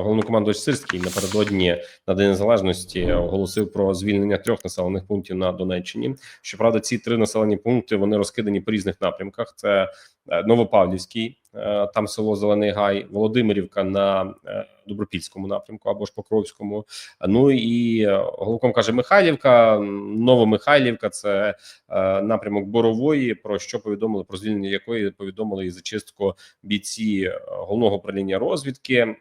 Головнокомандувач Сирський напередодні на День Незалежності оголосив про звільнення трьох населених пунктів на Донеччині. Щоправда, ці три населені пункти вони розкидані по різних напрямках. Це Новопавлівський, е, там село Зелений Гай, Володимирівка на е, Добропільському напрямку або ж Покровському. Ну і е, головком каже Михайлівка, Новомихайлівка. Це е, напрямок Борової. Про що повідомили про звільнення якої повідомили і зачистку бійці е, головного управління розвідки е,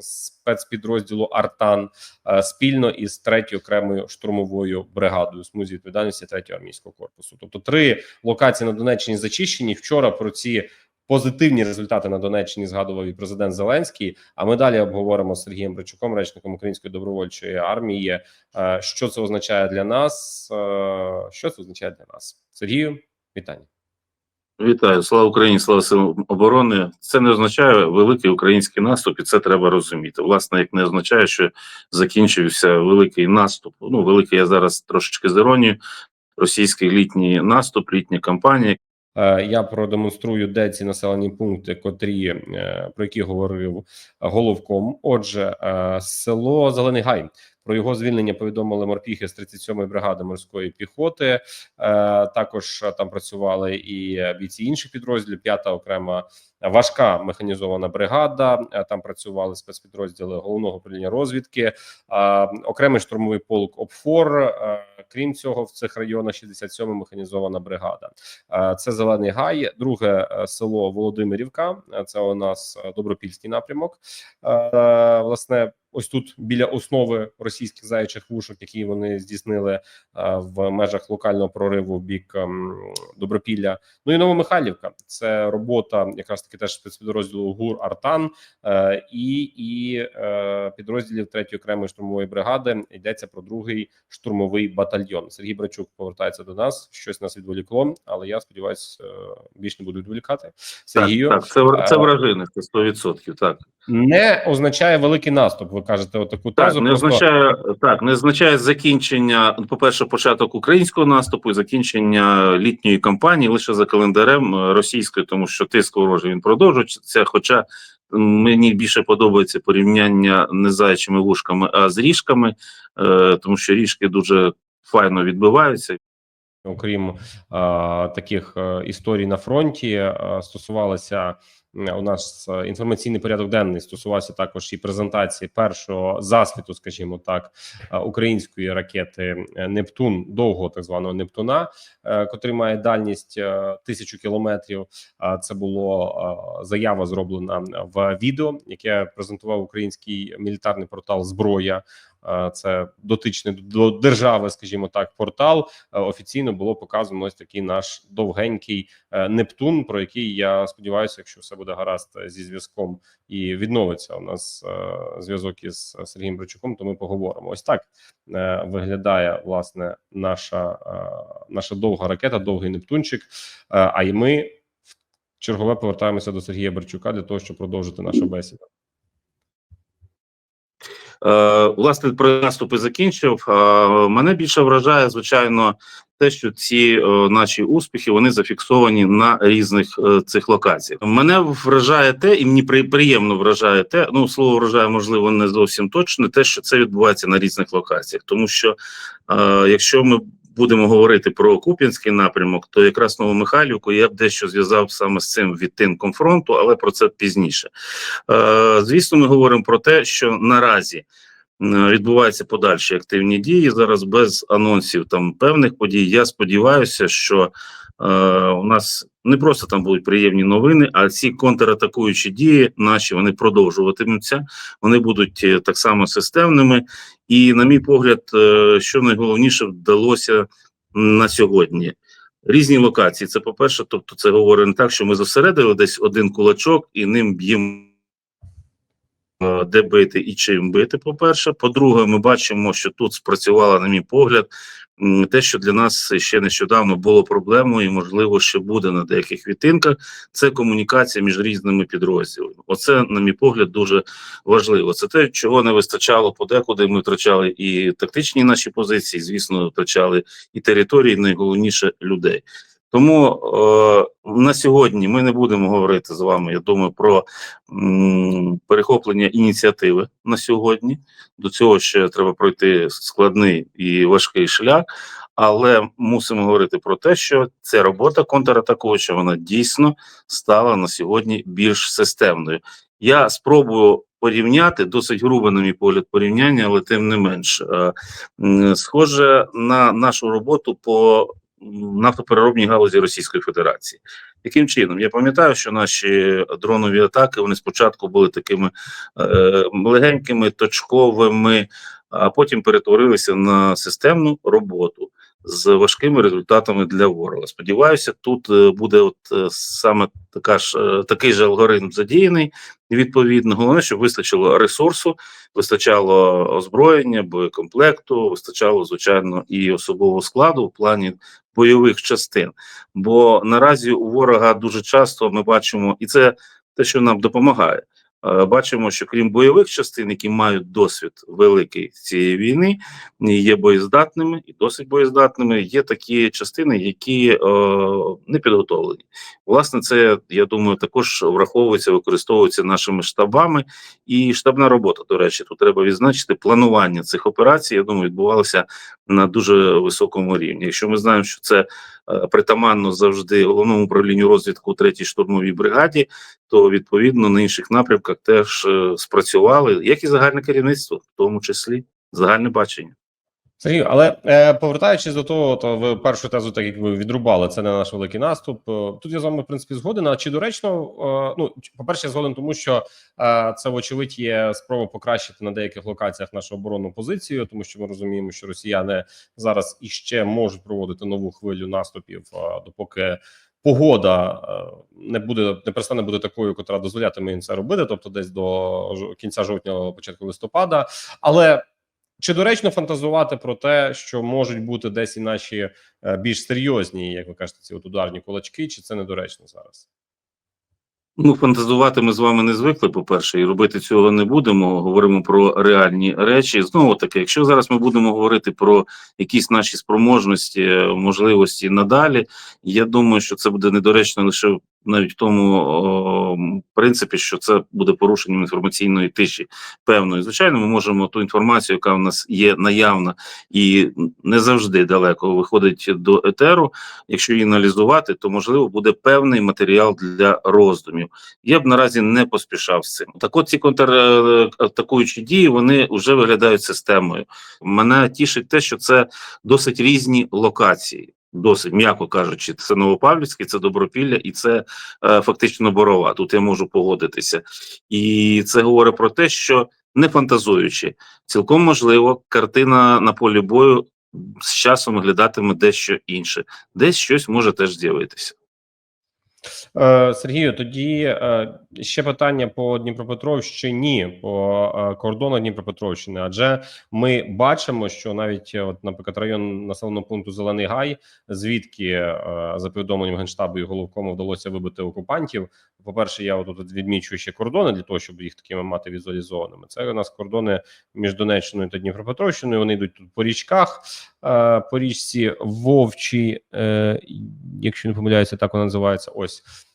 спецпідрозділу Артан е, спільно із третьою окремою штурмовою бригадою смузі відповідальності третього армійського корпусу. Тобто три локації на Донеччині зачищені. Вчора про ці позитивні результати на Донеччині згадував і президент Зеленський. А ми далі обговоримо з Сергієм Бричуком, речником Української добровольчої армії. е, Що це означає для нас? е, Що це означає для нас? Сергію, вітання. Вітаю, слава Україні, слава силам оборони. Це не означає великий український наступ, і це треба розуміти. Власне, як не означає, що закінчився великий наступ. Ну, великий я зараз трошечки з іронією. Російський літній наступ, літня кампанія. Е, Я продемонструю, де ці населені пункти, котрі е, про які говорив головком. Отже, е, село Зелений Гай. Про його звільнення повідомили морпіхи з 37-ї бригади морської піхоти. Е, Також е, там працювали і е, бійці інших підрозділів. П'ята окрема важка механізована бригада. Там працювали спецпідрозділи головного управління розвідки, окремий штурмовий полк ОПФОР. Крім цього, в цих районах 67-ма механізована бригада. Це Зелений Гай, друге село Володимирівка. Це у нас Добропільський напрямок. Власне, ось тут біля основи російських заячих вушок, які вони здійснили е, в межах локального прориву в бік ем, Добропілля. Ну і Новомихайлівка. Це робота якраз таки теж спецпідрозділу ГУР Артан е, і, і е, підрозділів 3-ї окремої штурмової бригади. Йдеться про другий штурмовий батальйон. Сергій Брачук повертається до нас. Щось нас відволікло, але я сподіваюся, більш не буду відволікати. Сергію Так, так, це, це вражини, це 100%, так. Не означає великий наступ. Ви кажете, отаку Так, тезу. не просто- означає, так, не означає закінчення, по-перше, початок українського наступу і закінчення літньої кампанії лише за календарем е, російської, тому що тиск ворожий він продовжується. Хоча мені більше подобається порівняння не з заячими вушками, а з ріжками, е, тому що ріжки дуже файно відбиваються. окрім е, таких е, історій на фронті, стосувалося е, у нас е, інформаційний порядок денний стосувався також і презентації першого засвіту, скажімо так, е, української ракети е, Нептун, довгого так званого Нептуна, е, котрий має дальність е, тисячу кілометрів. А Це було е, заява зроблена в відео, яке презентував український мілітарний портал Зброя. Е, Це дотичний до держави, скажімо так, портал. Е, Офіційно було показано ось такий наш довгенький е, Нептун, про який я сподіваюся, якщо все буде гаразд зі зв'язком і відновиться у нас зв'язок із Сергієм Бричуком, то ми поговоримо. Ось так виглядає власне наша, наша довга ракета, довгий Нептунчик. А й ми в чергове повертаємося до Сергія Берчука для того, щоб продовжити нашу бесіду. Е, власне, про наступи закінчив. Е, мене більше вражає, звичайно, те, що ці е, наші успіхи вони зафіксовані на різних цих локаціях. Мене вражає те, і мені приємно вражає те. Ну, слово вражає, можливо, не зовсім точне. те, що це відбувається на різних локаціях, тому що якщо ми будемо говорити про Куп'янський напрямок, то якраз Новомихайлівку я б дещо зв'язав саме з цим відтинком фронту, але про це пізніше. Е, звісно, ми говоримо про те, що наразі е, відбуваються подальші активні дії. Зараз без анонсів там певних подій. Я сподіваюся, що у нас не просто там будуть приємні новини, а ці контратакуючі дії наші вони продовжуватимуться. Вони будуть е, так само системними. І, на мій погляд, е, що найголовніше вдалося на сьогодні. Різні локації. Це по-перше, тобто, це говорить не так, що ми зосередили десь один кулачок і ним б'ємо. Е, Де бити і чим бити, по-перше. По-друге, ми бачимо, що тут спрацювала, на мій погляд, те, що для нас ще нещодавно було проблемою, і можливо ще буде на деяких відтинках. Це комунікація між різними підрозділами. Оце, на мій погляд, дуже важливо. Це те, чого не вистачало подекуди. Ми втрачали і тактичні наші позиції, звісно, втрачали і території, найголовніше людей. Тому е, на сьогодні ми не будемо говорити з вами. Я думаю, про м, перехоплення ініціативи на сьогодні. До цього ще треба пройти складний і важкий шлях. Але мусимо говорити про те, що ця робота контратакуюча, вона дійсно стала на сьогодні більш системною. Я спробую порівняти досить грубо, на мій погляд, порівняння, але тим не менш, е, схоже на нашу роботу по нафтопереробній галузі Російської Федерації. Яким чином? Я пам'ятаю, що наші дронові атаки вони спочатку були такими е, легенькими, точковими, а потім перетворилися на системну роботу з важкими результатами для ворога. Сподіваюся, тут е, буде от е, саме така ж е, такий же алгоритм задіяний. Відповідно, головне, щоб вистачило ресурсу, вистачало озброєння, боєкомплекту, вистачало звичайно і особового складу в плані бойових частин. Бо наразі у ворога дуже часто ми бачимо, і це те, що нам допомагає. Е, Бачимо, що крім бойових частин, які мають досвід великий цієї війни, є боєздатними і досить боєздатними. Є такі частини, які е, не підготовлені. Власне, це я думаю, також враховується, використовується нашими штабами і штабна робота. До речі, тут треба відзначити планування цих операцій. Я думаю, відбувалося на дуже високому рівні. Якщо ми знаємо, що це е, притаманно завжди головному управлінню розвідку у третій штурмовій бригаді, то відповідно на інших напрямках теж е, спрацювали, як і загальне керівництво, в тому числі загальне бачення. Сергій, але е, повертаючись до того, то ви першу тезу, так як ви відрубали, це не наш великий наступ. Е, Тут я з вами в принципі згоден. А чи доречно? Е, ну по перше, згоден, тому що е, це вочевидь є спроба покращити на деяких локаціях нашу оборонну позицію, тому що ми розуміємо, що росіяни зараз іще можуть проводити нову хвилю наступів, е, допоки. Погода е, не буде не перестане бути такою, котра дозволятиме їм це робити, тобто десь до кінця жовтня, початку листопада. Але чи доречно фантазувати про те, що можуть бути десь і наші е, більш серйозні, як ви кажете, ці от ударні кулачки, чи це недоречно зараз? Ну, фантазувати ми з вами не звикли, по-перше, і робити цього не будемо. Говоримо про реальні речі. Знову таки, якщо зараз ми будемо говорити про якісь наші спроможності, можливості надалі, я думаю, що це буде недоречно лише навіть в тому о, принципі, що це буде порушенням інформаційної тиші певної. Звичайно, ми можемо ту інформацію, яка в нас є наявна і не завжди далеко виходить до етеру. Якщо її аналізувати, то можливо буде певний матеріал для роздумів. Я б наразі не поспішав з цим. Так, от ці контратакуючі дії вони вже виглядають системою. Мене тішить те, що це досить різні локації. Досить м'яко кажучи, це Новопавлівський, це Добропілля, і це е, фактично борова. Тут я можу погодитися, і це говорить про те, що не фантазуючи, цілком можливо, картина на полі бою з часом виглядатиме дещо інше, десь щось може теж з'явитися. Е, Сергію, тоді е, ще питання по Дніпропетровщині, по е, кордонах Дніпропетровщини. Адже ми бачимо, що навіть от, наприклад, район населеного пункту Зелений Гай, звідки за повідомленням генштабу і головкому вдалося вибити окупантів. По перше, я тут відмічую ще кордони для того, щоб їх такими мати візуалізованими. Це у нас кордони між Донеччиною та Дніпропетровщиною. Вони йдуть тут по річках, по річці Вовчі, якщо не помиляюся, так вона називається. Ось е,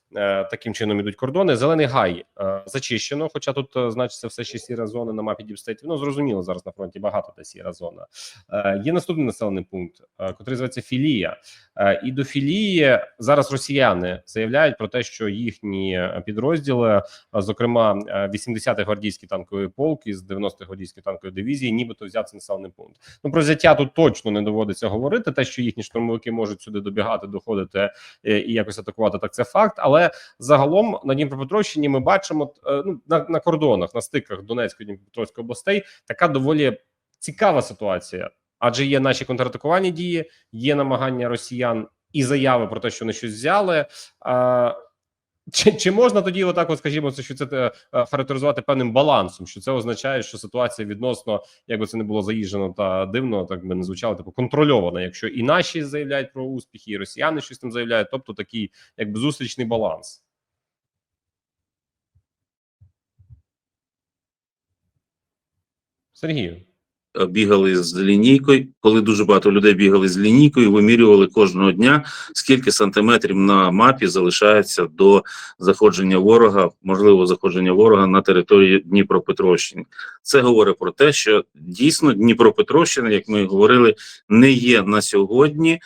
таким чином ідуть кордони. Зелений гай е, зачищено, хоча тут е, значиться все ще сіра зона на мапі Діпстейт. Ну зрозуміло, зараз на фронті багато де сіра зона. Е, є наступний населений пункт, е, котрий зветься Філія. Е, і до Філії зараз росіяни заявляють про те, що їхні е, підрозділи, е, зокрема е, 80-й гвардійський танковий полк із 90-ї гвардійської танкової дивізії, нібито взяв населений пункт. Ну про взяття тут точно не доводиться говорити. Те, що їхні штурмовики можуть сюди добігати, доходити е, і якось атакувати, так це факт. Але загалом на Дніпропетровщині ми бачимо е, ну на, на кордонах, на стиках Донецької Дніпропетровської областей така доволі цікава ситуація. Адже є наші контратакувальні дії, є намагання росіян і заяви про те, що вони щось взяли. Чи, чи можна тоді, отак, от скажімо, це що це е, е, характеризувати певним балансом? Що це означає, що ситуація відносно, якби це не було заїжджено та дивно, так би не звучало, типу контрольована. Якщо і наші заявляють про успіхи, і росіяни щось там заявляють, тобто такий якби зустрічний баланс. Сергію. Е, бігали з лінійкою, коли дуже багато людей бігали з лінійкою, вимірювали кожного дня, скільки сантиметрів на мапі залишається до заходження ворога, можливо, заходження ворога на території Дніпропетровщини. Це говорить про те, що дійсно Дніпропетровщина, як ми говорили, не є на сьогодні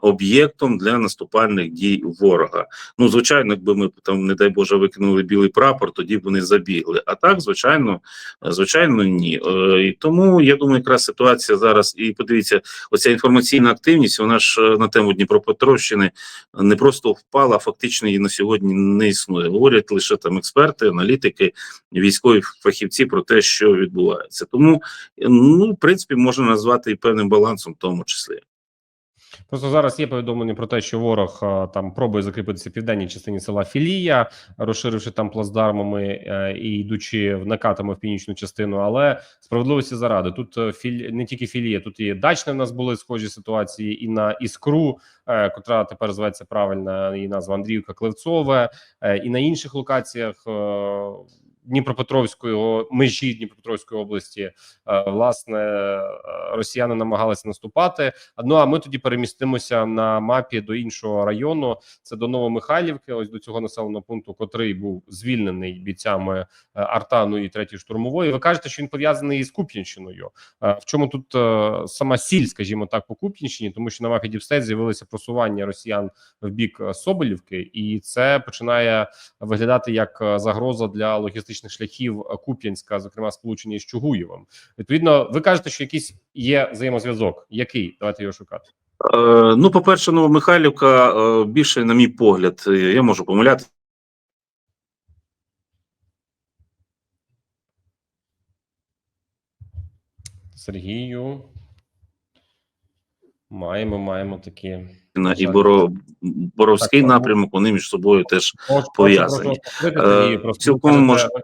об'єктом для наступальних дій ворога. Ну, звичайно, якби ми там, не дай Боже, викинули білий прапор, тоді б вони забігли. А так, звичайно, звичайно, ні. Е, І тому я думаю, якраз ситуація зараз. І подивіться, оця інформаційна активність, вона ж е, на тему Дніпропетровщини не просто впала, а фактично її на сьогодні не існує. Говорять лише там експерти, аналітики, військові фахівці про те, що відбувається. Тому, ну, в принципі, можна назвати і певним балансом, в тому числі. Просто зараз є повідомлення про те, що ворог там пробує закріпитися в південній частині села Філія, розширивши там плацдармами е, і йдучи в накатами в північну частину. Але справедливості заради тут е, філь не тільки філія, тут і дачне в нас були схожі ситуації, і на іскру, е, котра тепер зветься правильна її назва Андріївка Клевцове, е, і на інших локаціях. Дніпропетровської межі Дніпропетровської області е, власне е, росіяни намагалися наступати. Ну а ми тоді перемістимося на мапі до іншого району. Це до Новомихайлівки. Ось до цього населеного пункту, котрий був звільнений бійцями е, Артану і третьої штурмової. Ви кажете, що він пов'язаний із Куп'янщиною. В чому тут сама сіль, скажімо так, по Куп'янщині, тому що на мапі Діпстейт з'явилися просування росіян в бік Соболівки, і це починає виглядати як загроза для логістичних шляхів е, Куп'янська, зокрема сполучення з Чугуєвом. Відповідно, ви кажете, що якийсь є взаємозв'язок. Який давайте його шукати? Е, ну, по-перше, Новомихайлівка е, більше, на мій погляд, е, я можу помиляти. Сергію. Маємо, маємо такі. І. Боро, Боровський Так, напрямок, вони між собою теж Прошу- Пов'язані. Е, цілком ви, мож- кажете,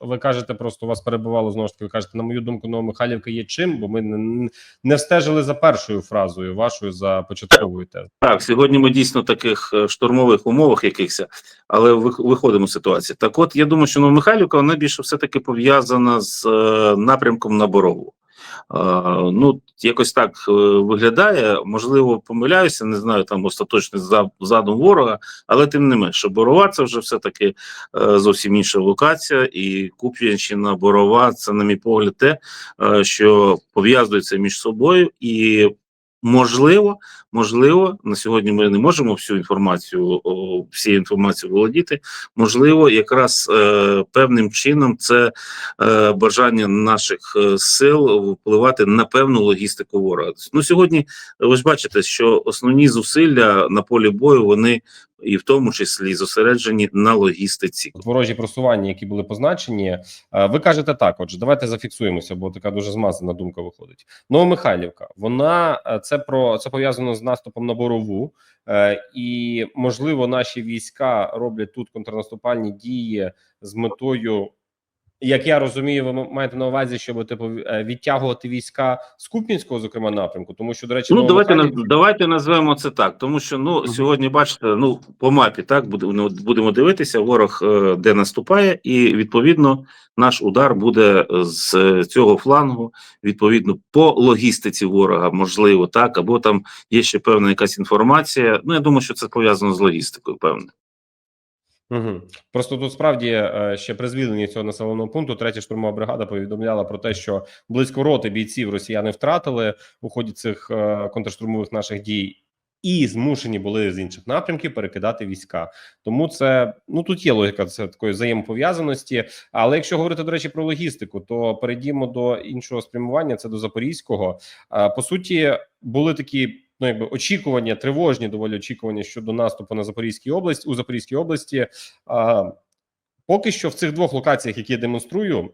ви, ви кажете, просто у вас перебувало знову ж таки. Ви кажете, на мою думку, Новомихайлівка є чим, бо ми не, не встежили за першою фразою вашою за початковою тезою. Так, сьогодні ми дійсно в таких е, штурмових умовах якихось, але виходимо з ситуації. Так, от я думаю, що Новомихайлівка вона більше все таки пов'язана з е, напрямком на Борову. Ну, якось так е, виглядає. Можливо, помиляюся, не знаю там остаточний задум ворога, але тим не менше, Борова це вже все таки е, зовсім інша локація, і Куп'янщина, Борова це, на мій погляд, те, е, що пов'язується між собою і. Можливо, можливо, на сьогодні ми не можемо всю інформацію всі всією інформацією володіти. Можливо, якраз е, певним чином це е, бажання наших е, сил впливати на певну логістику ворога. Ну сьогодні ви ж бачите, що основні зусилля на полі бою вони і в тому числі зосереджені на логістиці. Ворожі просування, які були позначені. е, Ви кажете так. Отже, давайте зафіксуємося, бо така дуже змазана думка виходить. Новомихайлівка, вона е, це про це пов'язано з наступом на борову, е, і можливо, наші війська роблять тут контрнаступальні дії з метою. Як я розумію, ви маєте на увазі, щоб типу е, відтягувати війська з Куп'янського, зокрема напрямку, тому що до речі, Ну давайте на Новомихайлівка- давайте назвемо це так, тому що ну сьогодні бачите, ну по мапі так будемо ну, будемо дивитися, ворог е, де наступає, і відповідно наш удар буде з е, цього флангу. Відповідно, по логістиці ворога, можливо, так, або там є ще певна якась інформація. Ну я думаю, що це пов'язано з логістикою, певне. Угу. Просто тут справді е, ще при звільненні цього населеного пункту третя штурмова бригада повідомляла про те, що близько роти бійців росіяни втратили у ході цих е, контрштурмових наших дій. І змушені були з інших напрямків перекидати війська. Тому це ну тут є логіка це такої взаємопов'язаності. Але якщо говорити до речі про логістику, то перейдімо до іншого спрямування. Це до запорізького. Е, По суті, були такі ну якби очікування, тривожні доволі очікування щодо наступу на Запорізькій області у Запорізькій області. А, поки що в цих двох локаціях, які я демонструю,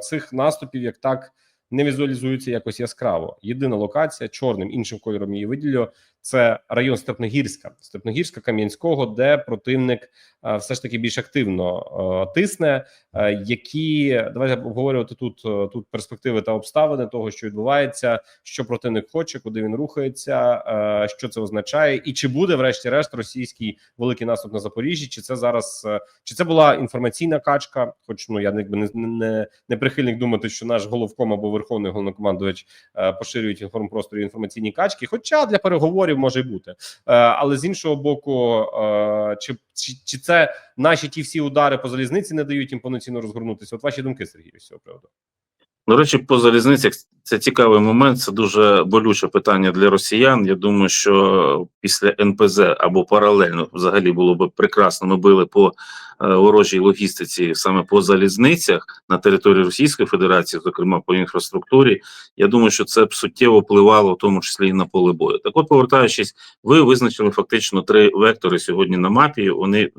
цих наступів як так не візуалізується якось яскраво. Єдина локація чорним іншим кольором її виділю. Це район Степногірська, Степногірська Кам'янського, де противник е, все ж таки більш активно е, тисне. Е, Які давайте обговорювати тут тут перспективи та обставини того, що відбувається, що противник хоче, куди він рухається, що це означає, і чи буде, врешті-решт, російський великий наступ на Запоріжжі? Чи це зараз чи це була інформаційна качка? Хоч ну я не, не, не прихильник думати, що наш головком або верховний головнокомандувач поширюють інформпросторі інформаційні качки. Хоча для переговорів може й бути, Е, але з іншого боку, е, чи, чи, чи це наші ті всі удари по залізниці не дають їм повноцінно розгорнутися? От ваші думки, Сергій, з цього приводу. До речі, по залізницях це цікавий момент. Це дуже болюче питання для росіян. Я думаю, що після НПЗ або паралельно взагалі було б прекрасно. Ми били по е, ворожій логістиці саме по залізницях на території Російської Федерації, зокрема по інфраструктурі. Я думаю, що це б суттєво впливало, в тому числі і на поле бою. Так, от, повертаючись, ви визначили фактично три вектори сьогодні на мапі. Вони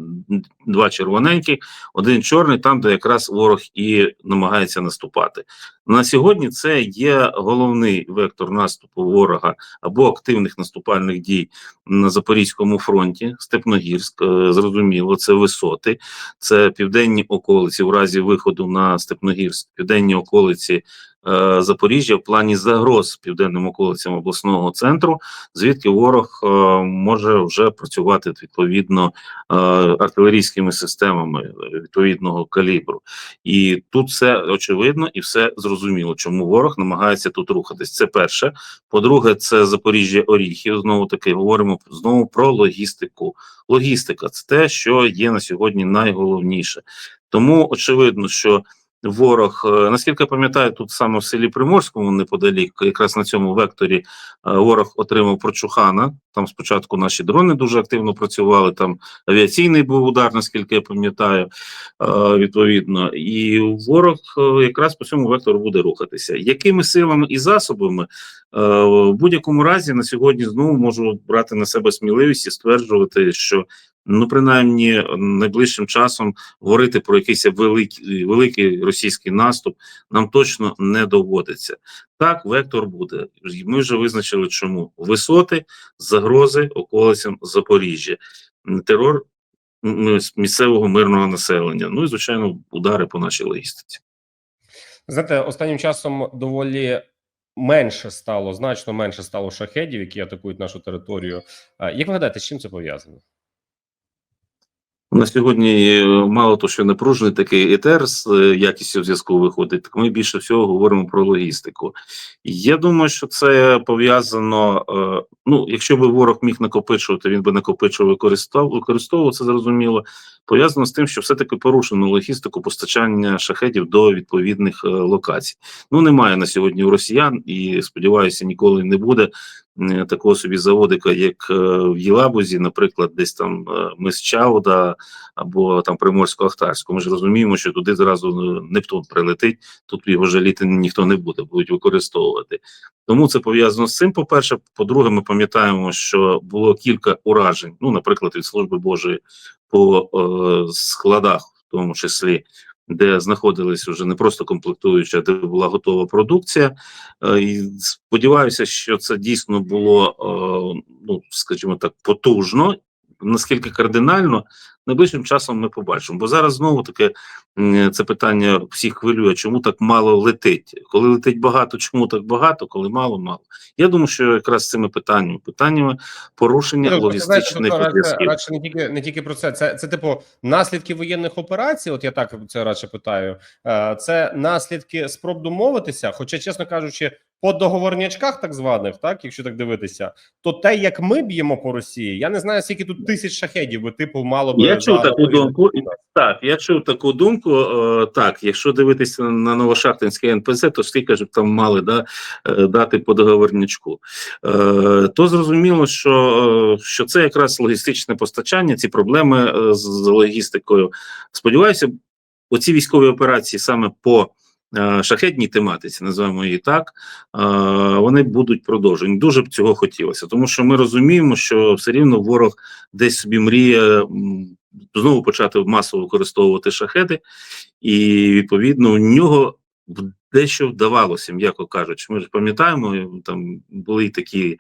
два червоненькі, один чорний, там де якраз ворог і намагається наступати. На сьогодні це є головний вектор наступу ворога або активних наступальних дій на Запорізькому фронті. Степногірськ, е, зрозуміло, це висоти, це південні околиці в разі виходу на Степногірськ, південні околиці. Е, Запоріжжя в плані загроз південним околицям обласного центру, звідки ворог е, може вже працювати відповідно е, артилерійськими системами відповідного калібру. І тут все очевидно і все зрозуміло, чому ворог намагається тут рухатись. Це перше. По-друге, це Запоріжжя Оріхів. Знову таки говоримо знову про логістику. Логістика це те, що є на сьогодні найголовніше. Тому очевидно, що ворог, е, наскільки я пам'ятаю, тут саме в селі Приморському, неподалік, якраз на цьому векторі е, ворог отримав прочухана. Там спочатку наші дрони дуже активно працювали. Там авіаційний був удар, наскільки я пам'ятаю, е, відповідно, і ворог якраз по цьому вектору буде рухатися. Якими силами і засобами в будь-якому разі на сьогодні знову можу брати на себе сміливість і стверджувати, що ну принаймні найближчим часом говорити про якийсь великий великий російський наступ нам точно не доводиться. Так, вектор буде. Ми вже визначили, чому висоти, загрози околицям Запоріжжя, терор місцевого мирного населення. Ну і звичайно, удари по нашій логістиці. Знаєте, останнім часом доволі менше стало, значно менше стало шахедів, які атакують нашу територію. Е, Як ви гадаєте, з чим це пов'язано? На сьогодні е, мало то, що напружений такий етер з е, якістю зв'язку виходить, так ми більше всього говоримо про логістику. Я думаю, що це пов'язано. е, Ну, якщо би ворог міг накопичувати, він би накопичував використовував, це зрозуміло. Пов'язано з тим, що все-таки порушено логістику постачання шахедів до відповідних локацій. Ну немає на сьогодні у росіян, і сподіваюся, ніколи не буде такого собі заводика, як е, в Єлабузі, наприклад, десь там е, мис Чауда або там Приморсько-Ахтарську. Ми ж розуміємо, що туди зразу е, Нептун прилетить, тут його жаліти ніхто не буде, будуть використовувати. Тому це пов'язано з цим. По-перше, по-друге, ми пам'ятаємо, що було кілька уражень, ну, наприклад, від служби Божої по е, складах, в тому числі. Де знаходились вже не просто комплектуюча, де була готова продукція. Е, І сподіваюся, що це дійсно було, е, ну скажімо так, потужно. Наскільки кардинально, найближчим часом ми побачимо. Бо зараз знову таке це питання всіх хвилює, чому так мало летить. Коли летить багато, чому так багато, коли мало, мало. Я думаю, що якраз цими питаннями, питаннями порушення Ну, логістичних радше, зв'язків. радше не тільки не тільки про це. Це це типу наслідки воєнних операцій. От я так це радше питаю. Е, Це наслідки спроб домовитися. Хоча, чесно кажучи, по договорнячках, так званих, так якщо так дивитися, то те, як ми б'ємо по Росії, я не знаю, скільки тут тисяч шахедів би типу мало би Я чув таку думку. Так, я чув таку думку. Е, так, якщо дивитися на Новошахтинське НПЗ, то скільки ж там мали да, е, дати по договорнячку. Е, то зрозуміло, що, що це якраз логістичне постачання, ці проблеми з, логістикою. Сподіваюся, оці військові операції саме по шахетній тематиці, називаємо її так, е, вони будуть продовжені. Дуже б цього хотілося, тому що ми розуміємо, що все рівно ворог десь собі мріє знову почати масово використовувати шахеди, і відповідно у нього дещо вдавалося, м'яко кажучи. Ми ж пам'ятаємо, там були такі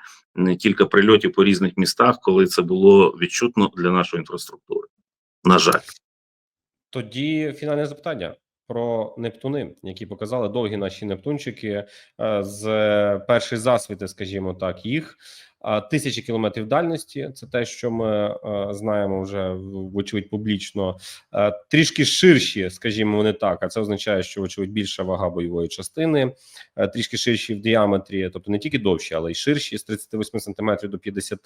кілька прильотів по різних містах, коли це було відчутно для нашої інфраструктури. На жаль. Тоді фінальне запитання про Нептуни, які показали довгі наші Нептунчики е, з першої засвіти, скажімо так, їх тисячі кілометрів дальності. Це те, що ми знаємо вже вочевидь публічно. Трішки ширші, скажімо, вони так. А це означає, що вочевидь більша вага бойової частини, трішки ширші в діаметрі, тобто не тільки довші, але й ширші з 38 сантиметрів до 50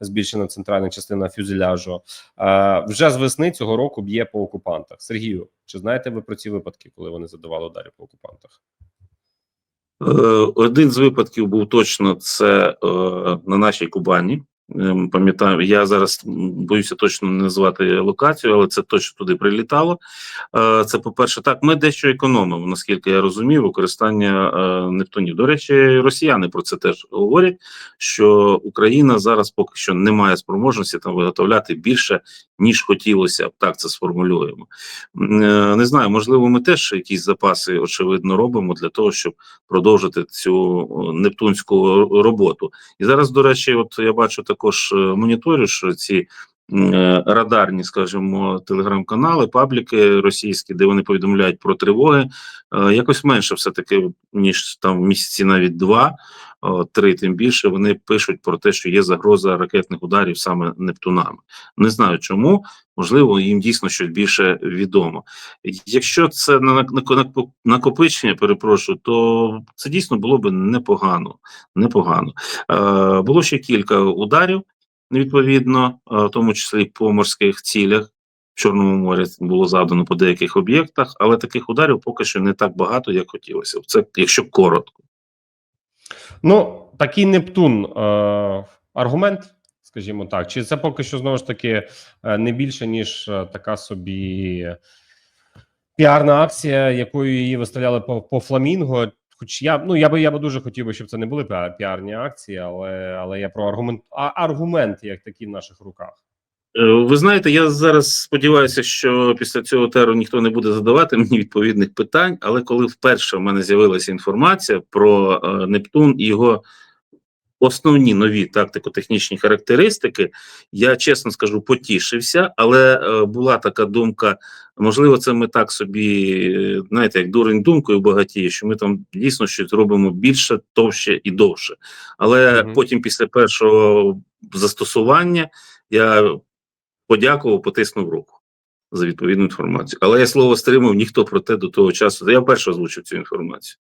збільшена центральна частина фюзеляжу. Вже з весни цього року б'є по окупантах. Сергію, чи знаєте ви про ці випадки, коли вони задавали ударі по окупантах? Е, Один з випадків був точно це е, на нашій Кубані. Ем, Пам'ятаю, я зараз боюся точно не назвати локацію, але це точно туди прилітало. Е, Це, по-перше, так, ми дещо економимо, наскільки я розумію, використання е, нептунів. До речі, росіяни про це теж говорять, що Україна зараз поки що не має спроможності там виготовляти більше, ніж хотілося б. Так це сформулюємо. Е, Не знаю, можливо, ми теж якісь запаси очевидно робимо для того, щоб продовжити цю нептунську роботу. І зараз, до речі, от я бачу також моніториш моніторю, що ці е, радарні, скажімо, телеграм-канали, пабліки російські, де вони повідомляють про тривоги, е, якось менше все таки ніж там місяці, навіть два. Три тим більше вони пишуть про те, що є загроза ракетних ударів саме Нептунами. Не знаю чому, можливо, їм дійсно щось більше відомо. Якщо це на накопичення, перепрошую, то це дійсно було б непогано. непогано. Е, було ще кілька ударів, відповідно, е, в тому числі по морських цілях. В Чорному морі було завдано по деяких об'єктах, але таких ударів поки що не так багато, як хотілося. Це якщо коротко. Ну, такий Нептун е, аргумент, скажімо так, чи це поки що знову ж таки е, не більше, ніж е, така собі піарна акція, якою її виставляли по, по фламінго. Хоч я ну я би я би дуже хотів би, щоб це не були піарні акції, але але я про аргумент а, аргумент як такі в наших руках. Е, Ви знаєте, я зараз сподіваюся, що після цього теру ніхто не буде задавати мені відповідних питань. Але коли вперше в мене з'явилася інформація про е, Нептун і його основні нові тактико-технічні характеристики, я чесно скажу, потішився, але е, була така думка: можливо, це ми так собі, знаєте, як дурень думкою багатіє, що ми там дійсно щось робимо більше, товще і довше. Але Мгм. потім, після першого застосування, я подякував, потиснув руку за відповідну інформацію. Але я слово стримав, ніхто про те до того часу. Я вперше озвучив цю інформацію.